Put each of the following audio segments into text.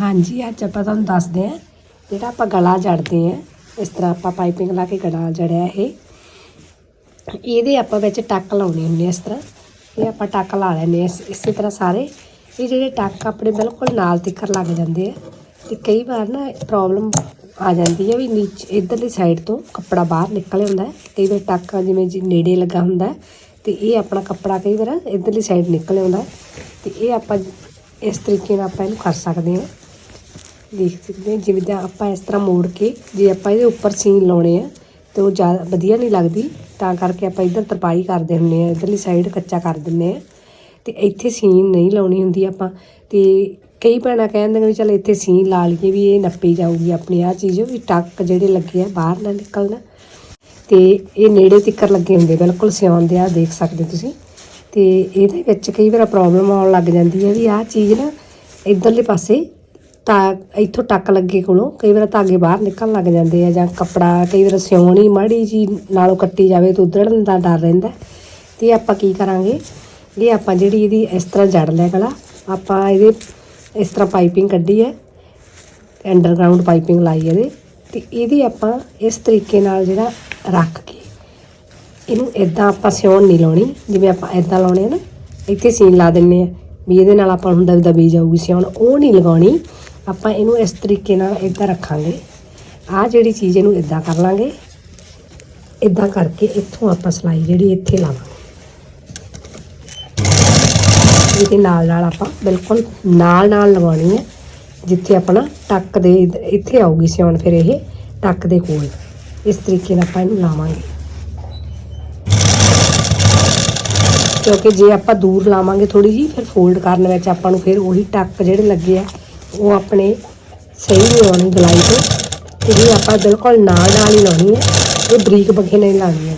ਹਾਂਜੀ, ਅੱਜ ਆਪਾਂ ਤੁਹਾਨੂੰ ਦੱਸਦੇ ਹਾਂ ਜਿਹੜਾ ਆਪਾਂ ਗਲਾ ਜੜਦੇ ਆ ਇਸ ਤਰ੍ਹਾਂ ਆਪਾਂ ਪਾਈਪਿੰਗ ਲਾ ਕੇ ਗਲਾ ਜੜਿਆ ਇਹ। ਇਹਦੇ ਆਪਾਂ ਵਿੱਚ ਟੱਕ ਲਾਉਣੇ ਹੁੰਦੇ ਆ ਇਸ ਤਰ੍ਹਾਂ। ਇਹ ਆਪਾਂ ਟੱਕ ਲਾ ਲੈਣੇ ਆ ਇਸੇ ਤਰ੍ਹਾਂ ਸਾਰੇ। ਇਹ ਜਿਹੜੇ ਟੱਕ ਆਪਣੇ ਬਿਲਕੁਲ ਨਾਲ ਤਿੱਕਰ ਲੱਗ ਜਾਂਦੇ ਆ ਤੇ ਕਈ ਵਾਰ ਨਾ ਪ੍ਰੋਬਲਮ ਆ ਜਾਂਦੀ ਹੈ ਵੀ ਨੀਚੇ, ਇਧਰਲੀ ਸਾਈਡ ਤੋਂ ਕੱਪੜਾ ਬਾਹਰ ਨਿਕਲ ਹੁੰਦਾ ਹੈ। ਕਈ ਵਾਰ ਟੱਕ ਜਿਵੇਂ ਜੀ ਨੇੜੇ ਲੱਗਾ ਹੁੰਦਾ ਹੈ ਤੇ ਇਹ ਆਪਣਾ ਕੱਪੜਾ ਕਈ ਵਾਰ ਇਧਰਲੀ ਸਾਈਡ ਨਿਕਲ ਆਉਂਦਾ ਹੈ। ਤੇ ਇਹ ਆਪਾਂ ਇਸ ਤਰੀਕੇ ਨਾਲ ਆਪਾਂ ਇਹਨੂੰ ਕਰ ਸਕਦੇ ਹਾਂ। ਦੇਖ ਸਕਦੇ ਹਾਂ। ਜਿਵੇਂ ਦਾ ਆਪਾਂ ਇਸ ਤਰ੍ਹਾਂ ਮੋੜ ਕੇ ਜੇ ਆਪਾਂ ਇਹਦੇ ਉੱਪਰ ਸੀਨ ਲਾਉਣੇ ਆ ਤੇ ਉਹ ਜ਼ਿਆਦਾ ਵਧੀਆ ਨਹੀਂ ਲੱਗਦੀ, ਤਾਂ ਕਰਕੇ ਆਪਾਂ ਇੱਧਰ ਤਰਪਾਈ ਕਰਦੇ ਹੁੰਦੇ ਆ ਇਧਰਲੀ ਸਾਈਡ ਕੱਚਾ ਕਰ ਦਿੰਦੇ ਆ ਤੇ ਇੱਥੇ ਸੀਨ ਨਹੀਂ ਲਾਉਣੀ ਹੁੰਦੀ ਆਪਾਂ। ਤੇ ਕਈ ਭੈਣਾਂ ਕਹਿੰਦੇ ਵੀ ਚਲ ਇੱਥੇ ਸੀਨ ਲਾ ਲਈਏ ਵੀ ਇਹ ਨੱਪੀ ਜਾਊਗੀ ਆਪਣੀ ਆ ਚੀਜ਼ ਵੀ ਟੱਕ ਜਿਹੜੇ ਲੱਗੇ ਆ ਬਾਹਰ ਨਾ ਨਿਕਲਣਾ। ਤੇ ਇਹ ਨੇੜੇ ਤਿੱਕਰ ਲੱਗੇ ਹੁੰਦੇ, ਬਿਲਕੁਲ ਸਿਉਣ ਦੇ ਆ ਦੇਖ ਸਕਦੇ ਤੁਸੀਂ। ਤੇ ਇਹਦੇ ਵਿੱਚ ਕਈ ਵਾਰ ਪ੍ਰੋਬਲਮ ਆਉਣ ਲੱਗ ਜਾਂਦੀ ਹੈ ਵੀ ਆਹ ਚੀਜ਼ ਨਾ ਇਧਰਲੇ ਪਾਸੇ ਤਾਂ ਇੱਥੋਂ ਟੱਕ ਲੱਗੇ ਕੋਲੋਂ, ਕਈ ਵਾਰ ਧਾਗੇ ਬਾਹਰ ਨਿਕਲਣ ਲੱਗ ਜਾਂਦੇ ਆ ਜਾਂ ਕੱਪੜਾ, ਕਈ ਵਾਰ ਸਿਉਣੀ ਮਾੜੀ ਜੀ ਨਾਲੋਂ ਕੱਟੀ ਜਾਵੇ ਤਾਂ ਉਧੜਨ ਦਾ ਡਰ ਰਹਿੰਦਾ। ਤੇ ਆਪਾਂ ਕੀ ਕਰਾਂਗੇ? ਇਹ ਆਪਾਂ ਜਿਹੜੀ ਇਹਦੀ ਇਸ ਤਰ੍ਹਾਂ ਜੜ ਲੈ ਗਲਾ ਆਪਾਂ ਇਹਦੇ ਇਸ ਤਰ੍ਹਾਂ ਪਾਈਪਿੰਗ ਕੱਢੀ ਹੈ, ਅੰਡਰਗਰਾਉਂਡ ਪਾਈਪਿੰਗ ਲਾਈ ਇਹਦੇ, ਤੇ ਇਹਦੀ ਆਪਾਂ ਇਸ ਤਰੀਕੇ ਨਾਲ ਜਿਹੜਾ ਰੱਖ ਕੇ ਇਹਨੂੰ ਇਦਾਂ ਆਪਾਂ ਸਿਉਣ ਨਹੀਂ ਲਾਉਣੀ, ਜਿਵੇਂ ਆਪਾਂ ਇਦਾਂ ਲਾਉਣੇ ਆ ਨਾ, ਇੱਥੇ ਸੀਨ ਲਾ ਦਿੰਨੇ ਆ, ਵੀ ਇਹਦੇ ਨਾਲ ਆਪਾਂ ਨੂੰ ਦਬ ਦਬੀ ਜਾਊਗੀ ਸਿਉਣ, ਉਹ ਨਹੀਂ ਲਗਾਉਣੀ। ਆਪਾਂ ਇਹਨੂੰ ਇਸ ਤਰੀਕੇ ਨਾਲ ਇਦਾਂ ਰੱਖਾਂਗੇ। ਆਹ ਜਿਹੜੀ ਚੀਜ਼ ਇਹਨੂੰ ਇਦਾਂ ਕਰ ਲਾਂਗੇ। ਇਦਾਂ ਕਰਕੇ ਇੱਥੋਂ ਆਪਾਂ ਸਲਾਈ ਜਿਹੜੀ ਇੱਥੇ ਲਾਵਾਂਗੇ। ਇਹਦੇ ਨਾਲ ਨਾਲ ਆਪਾਂ ਬਿਲਕੁਲ ਨਾਲ ਨਾਲ ਲਗਾਉਣੀ ਹੈ, ਜਿੱਥੇ ਆਪਣਾ ਟੱਕ ਦੇ ਇੱਥੇ ਆਊਗੀ ਸਿਉਣ ਫਿਰ ਇਹ ਟੱਕ ਦੇ ਕੋਲ। ਇਸ ਤਰੀਕੇ ਨਾਲ ਆਪਾਂ ਇਹਨੂੰ ਲਾਵਾਂਗੇ। ਕਿਉਂਕਿ ਜੇ ਆਪਾਂ ਦੂਰ ਲਾਵਾਂਗੇ ਥੋੜੀ ਜੀ ਫਿਰ ਫੋਲਡ ਕਰਨ ਵਿੱਚ ਆਪਾਂ ਨੂੰ ਫਿਰ ਉਹੀ ਟੱਕ ਜਿਹੜੇ ਲੱਗੇ ਆ ਉਹ ਆਪਣੇ ਸਹੀ ਨਹੀਂ ਲਾਉਣੀ ਗਲਾਈ ਤੋਂ। ਤੇ ਇਹ ਆਪਾਂ ਬਿਲਕੁਲ ਨਾਲ ਨਾਲ ਹੀ ਲਾਉਣੀ ਹੈ। ਇਹ ਬਰੀਕ ਬਖੇ ਨਹੀਂ ਲਾਉਣੀ ਹੈ।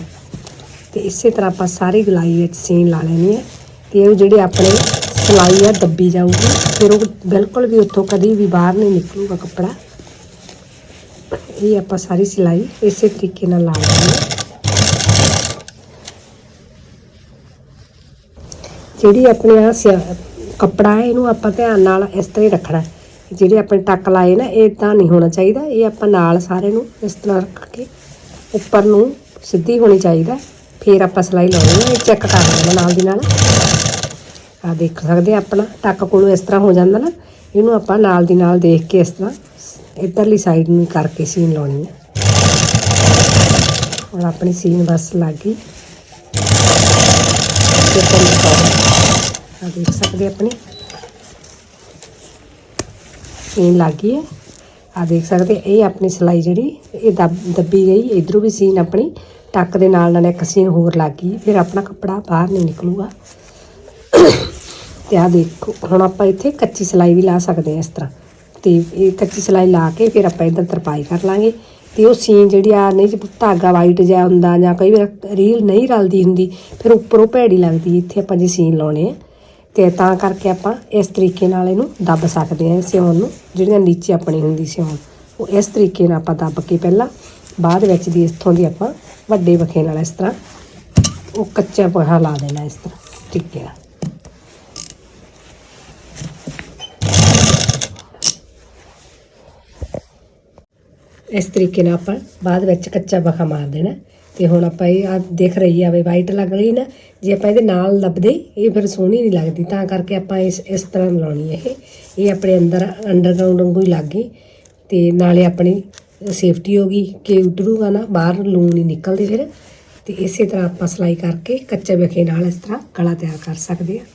ਤੇ ਇਸੇ ਤਰ੍ਹਾਂ ਆਪਾਂ ਸਾਰੀ ਗਲਾਈ ਵਿੱਚ ਸੀਨ ਲਾ ਲੈਣੀ ਹੈ। ਤੇ ਉਹ ਜਿਹੜੇ ਆਪਣੇ ਸਲਾਈ ਆ, ਦੱਬੀ ਜਾਊਗੀ। ਫਿਰ ਉਹ ਬਿਲਕੁਲ ਵੀ ਉੱਥੋਂ ਕਦੀ ਵੀ ਬਾਹਰ ਨਹੀਂ ਨਿਕਲੂਗਾ ਕੱਪੜਾ। ਇਹ ਆਪਾਂ ਸਾਰੀ ਸਿਲਾਈ ਇਸੇ ਤਰੀਕੇ ਨਾਲ ਲਾ ਲੈਣੀ ਹੈ। ਜਿਹੜੀ ਆਪਣੀ ਆ ਕੱਪੜਾ ਹੈ, ਇਹਨੂੰ ਆਪਾਂ ਧਿਆਨ ਨਾਲ ਇਸ ਤਰ੍ਹਾਂ ਹੀ ਰੱਖਣਾ ਜਿਹੜੇ ਆਪਣੇ ਟੱਕ ਲਾਏ ਨਾ, ਇਹ ਤਾਂ ਨਹੀਂ ਹੋਣਾ ਚਾਹੀਦਾ। ਇਹ ਆਪਾਂ ਨਾਲ ਸਾਰੇ ਨੂੰ ਇਸ ਤਰ੍ਹਾਂ ਰੱਖ ਕੇ ਉੱਪਰ ਨੂੰ ਸਿੱਧੀ ਹੋਣੀ ਚਾਹੀਦਾ। ਫਿਰ ਆਪਾਂ ਸਲਾਈ ਲਾਉਣੀ ਹੈ, ਇਹ ਚੈੱਕ ਕਰ ਲੈਣਾ ਨਾਲ ਦੀ ਨਾਲ। ਆ ਦੇਖ ਸਕਦੇ ਆ ਆਪਣਾ, ਟੱਕ ਕੋਲੋਂ ਇਸ ਤਰ੍ਹਾਂ ਹੋ ਜਾਂਦਾ ਨਾ। ਇਹਨੂੰ ਆਪਾਂ ਨਾਲ ਦੀ ਨਾਲ ਦੇਖ ਕੇ ਇਸ ਤਰ੍ਹਾਂ ਇੱਧਰਲੀ ਸਾਈਡ ਨੂੰ ਕਰਕੇ ਸੀਨ ਲਾਉਣੀ ਹੈ। ਹੁਣ ਆਪਣੀ ਸੀਨ ਬਸ ਲੱਗ ਗਈ। ਤੇ ਤੁਹਾਨੂੰ ਆ ਦੇਖ ਸਕਦੇ ਆਪਣੀ। ਸੀਨ ਲੱਗ ਗਈ ਹੈ। ਆ ਦੇਖ ਸਕਦੇ, ਇਹ ਆਪਣੀ ਸਿਲਾਈ ਜਿਹੜੀ, ਇਹ ਦੱਬ, ਦੱਬੀ ਗਈ, ਇਧਰੋਂ ਵੀ ਸੀਨ ਆਪਣੀ, ਟੱਕ ਦੇ ਨਾਲ ਨਾਲ ਇੱਕ ਸੀਨ ਹੋਰ ਲੱਗ ਗਈ, ਫਿਰ ਆਪਣਾ ਕੱਪੜਾ ਬਾਹਰ ਨਹੀਂ ਨਿਕਲੂਗਾ। ਤੇ ਆ ਦੇਖੋ, ਹੁਣ ਆਪਾਂ ਇੱਥੇ ਕੱਚੀ ਸਿਲਾਈ ਵੀ ਲਾ ਸਕਦੇ ਹਾਂ ਇਸ ਤਰ੍ਹਾਂ। ਤੇ ਇਹ ਕੱਚੀ ਸਿਲਾਈ ਲਾ ਕੇ ਫਿਰ ਆਪਾਂ ਇਧਰ ਤਰਪਾਈ ਕਰ ਲਾਂਗੇ। ਤੇ ਉਹ ਸੀਨ ਜਿਹੜੀ ਆ, ਨਹੀਂ ਜੇ ਧਾਗਾ ਵਾਈਟ ਜਿਹਾ ਹੁੰਦਾ ਜਾਂ ਕਈ ਵਾਰ ਰੀਲ ਨਹੀਂ ਰਲਦੀ ਹੁੰਦੀ, ਫਿਰ ਉੱਪਰੋਂ ਭੈੜੀ ਲੱਗਦੀ, ਇੱਥੇ ਆਪਾਂ ਜੇ ਸੀਨ ਲਾਉਣੇ ਆ। ਤੇ ਤਾਂ ਕਰਕੇ ਆਪਾਂ ਇਸ ਤਰੀਕੇ ਨਾਲ ਇਹਨੂੰ ਦੱਬ ਸਕਦੇ ਹਾਂ, ਸਿਉਣ ਨੂੰ। ਜਿਹੜੀਆਂ ਨੀਚੇ ਆਪਣੀ ਹੁੰਦੀ ਸਿਉਣ, ਉਹ ਇਸ ਤਰੀਕੇ ਨਾਲ ਆਪਾਂ ਦੱਬ ਕੇ ਪਹਿਲਾਂ ਬਾਅਦ ਵਿੱਚ ਦੀ ਇੱਥੋਂ ਦੀ ਆਪਾਂ ਵੱਡੇ ਵਖੇ ਨਾਲ ਇਸ ਤਰ੍ਹਾਂ ਉਹ ਕੱਚਾ ਪਹਾ ਲਾ ਦੇਣਾ ਇਸ ਤਰ੍ਹਾਂ ਠੀਕ ਹੈ ਇਸ ਤਰੀਕੇ ਨਾਲ ਆਪਾਂ ਬਾਅਦ ਵਿੱਚ ਕੱਚਾ ਬਖਾ ਮਾਰ ਦੇਣਾ। ਤੇ ਹੁਣ ਆਪਾਂ ਇਹ ਆ ਦੇਖ ਰਹੀ ਆ ਵੀ ਵਾਈਟ ਲੱਗ ਰਹੀ ਨਾ, ਜੇ ਆਪਾਂ ਇਹਦੇ ਨਾਲ ਲੱਭਦੇ, ਇਹ ਫਿਰ ਸੋਹਣੀ ਨਹੀਂ ਲੱਗਦੀ। ਤਾਂ ਕਰਕੇ ਆਪਾਂ ਇਸ ਇਸ ਤਰ੍ਹਾਂ ਲਾਉਣੀ ਹੈ ਇਹ। ਇਹ ਆਪਣੇ ਅੰਦਰ ਅੰਡਰਗਰਾਉਂਡ ਵਾਂਗੂ ਹੀ ਲੱਗ ਗਈ। ਤੇ ਨਾਲੇ ਆਪਣੀ ਸੇਫਟੀ ਹੋ ਗਈ ਕਿ ਉਧਰੂਗਾ ਨਾ, ਬਾਹਰ ਲੂਣ ਨਹੀਂ ਨਿਕਲਦੇ ਫਿਰ। ਤੇ ਇਸੇ ਤਰ੍ਹਾਂ ਆਪਾਂ ਸਲਾਈ ਕਰਕੇ ਕੱਚੇ ਵਿਖੇ ਨਾਲ ਇਸ ਤਰ੍ਹਾਂ ਗਲਾ ਤਿਆਰ ਕਰ ਸਕਦੇ ਹਾਂ।